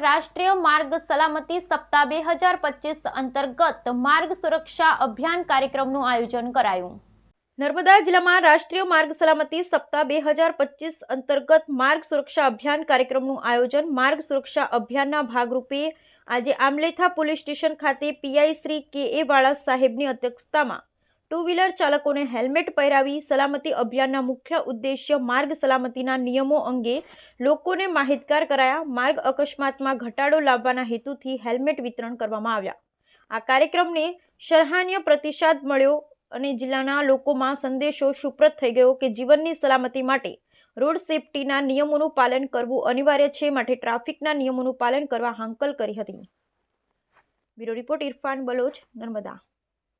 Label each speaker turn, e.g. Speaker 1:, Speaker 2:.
Speaker 1: રાષ્ટ્રીય માર્ગ સલામતી સપ્તાહ બે હજાર પચીસ અંતર્ગત માર્ગ સુરક્ષા અભિયાન કાર્યક્રમનું આયોજન કરાયું. નર્મદા જિલ્લામાં રાષ્ટ્રીય માર્ગ સલામતી સપ્તાહ બે હજાર પચીસ અંતર્ગત માર્ગ સુરક્ષા અભિયાન કાર્યક્રમનું આયોજન માર્ગ સુરક્ષા અભિયાનના ભાગરૂપે આજે આમલેથા પોલીસ સ્ટેશન ખાતે PI Shri K A Vala સાહેબની અધ્યક્ષતામાં ટુ વ્હીલર ચાલકોને હેલ્મેટ પહેરાવી સલામતી અભિયાનના મુખ્ય ઉદ્દેશ્ય માર્ગ સલામતીના નિયમો અંગે લોકોને માહિતગાર કરાયા. માર્ગ અકસ્માતમાં ઘટાડો લાવવાના હેતુથી હેલ્મેટ વિતરણ કરવામાં આવ્યા. આ કાર્યક્રમને સરાહનીય પ્રતિસાદ મળ્યો અને જિલ્લાના લોકોમાં સંદેશો સુપ્રત થઈ ગયો કે જીવનની સલામતી માટે રોડ સેફટીના નિયમોનું પાલન કરવું અનિવાર્ય છે. માટે ટ્રાફિકના નિયમોનું પાલન કરવા હાંકલ કરી હતી. Bureau report Irfan Baloch, Narmada.